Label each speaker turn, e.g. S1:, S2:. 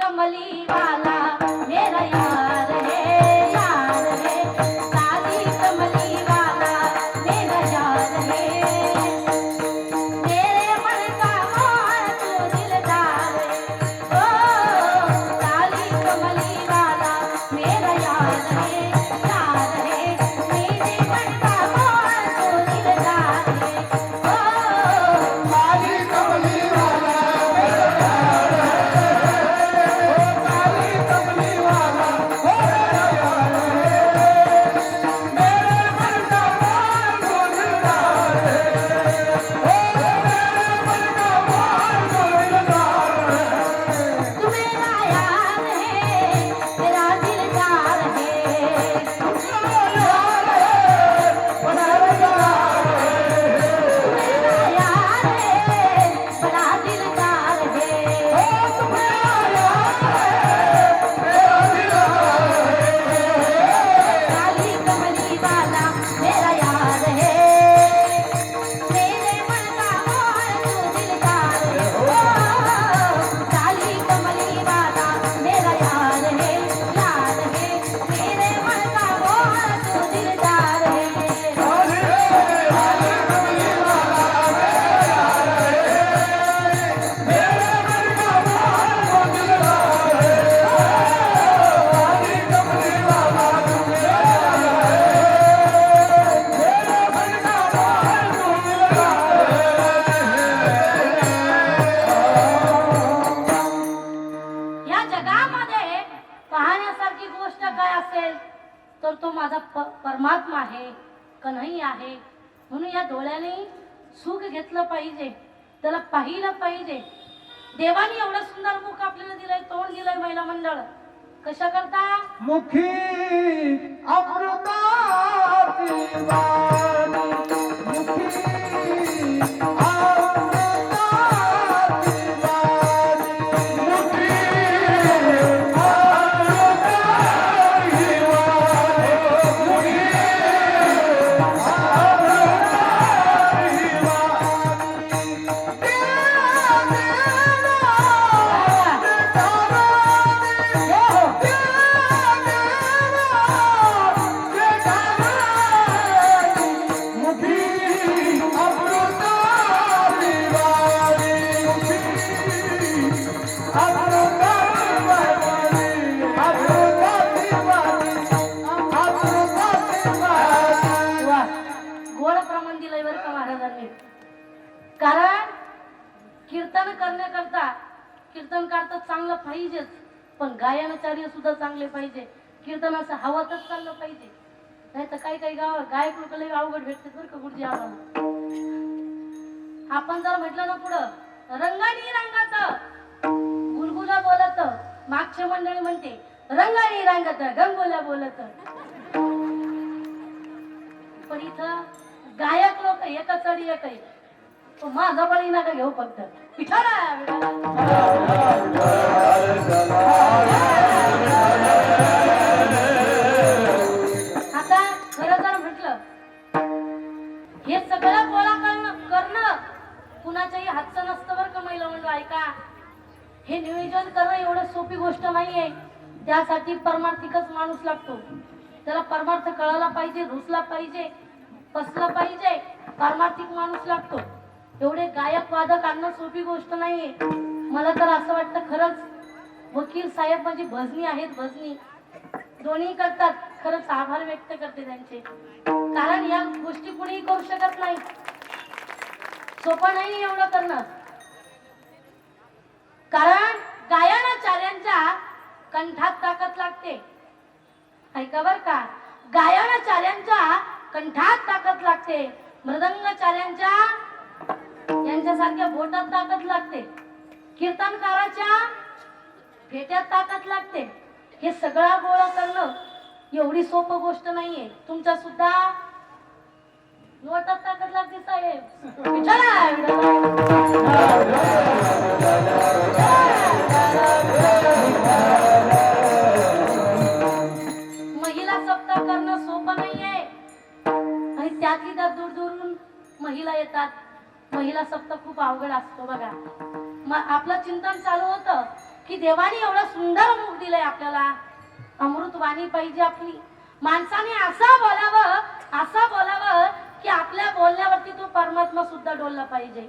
S1: कमली वाला मेरा यार है। या पाहण्यासारखी गोष्ट काय असेल तर तो माझा परमात्मा आहे कन्हई आहे. म्हणून या डोळ्याने सुख घेतलं पाहिजे. त्याला पाहिलं पाहिजे. देवाने एवढं सुंदर मुख आपल्याला दिलंय तोंड दिलंय महिला मंडळ. कशा करता
S2: मुखी
S1: अमृता गोड प्रमाण दिलंय बरं का महाराजांनी. कारण कीर्तन करण्याकरता कीर्तनकार तर चांगलं पाहिजेच पण गायनाचार्य सुद्धा चांगले पाहिजे. कीर्तन असं चाललं पाहिजे. नाही तर काही काही गाव गायक लोक लई अवघड भेटते बरं का गुरुजी आम्हाला. आपण जर म्हटलं ना पुढं रंगानी रंगाचं मागच्या मंडळी म्हणते रंगानी रंगात गंगोला बोलत. पण इथं गायक लोक एकच अडी एक तो माझा बळी नका घेऊ फक्त. विठाला हे नियोजन करणं एवढं सोपी गोष्ट नाहीये. त्यासाठी परमार्थिकच माणूस लागतो. त्याला परमार्थ कळायला पाहिजे रुसला पाहिजे कसला पाहिजे परमार्थिक माणूस लागतो. एवढे गायक वादक आणणं सोपी गोष्ट नाहीये. मला तर असं वाटतं खरंच वकील साहेब माझी भजनी आहेत भजनी. दोन्ही करतात खरंच आभार व्यक्त करते त्यांचे. कारण या गोष्टी कुणीही करू शकत नाही. सोपं नाही एवढं करणं. बर का. गायनाचार्यांच्या कंठात ताकद लागते. मृदंगचार्यांच्या यांच्यासारख्या बोटात ताकद लागते. कीर्तनकाराच्या फेट्यात ताकद लागते. हे सगळा गोळा करणं एवढी सोपं गोष्ट नाहीये. तुमच्या सुद्धा नोटात ताकद लागते साहेब. विचारा त्यातली त्यात दूर दूरून महिला येतात. महिला सप्ताह खूप अवघड असतो बघा. मग आपलं चिंतन चालू होतं की देवाने एवढं सुंदर मुख दिलंय आपल्याला. अमृतवाणी पाहिजे आपली माणसाने असं बोलावं असं बोलावं की आपल्या बोलण्यावरती तो परमात्मा सुद्धा डोलला पाहिजे.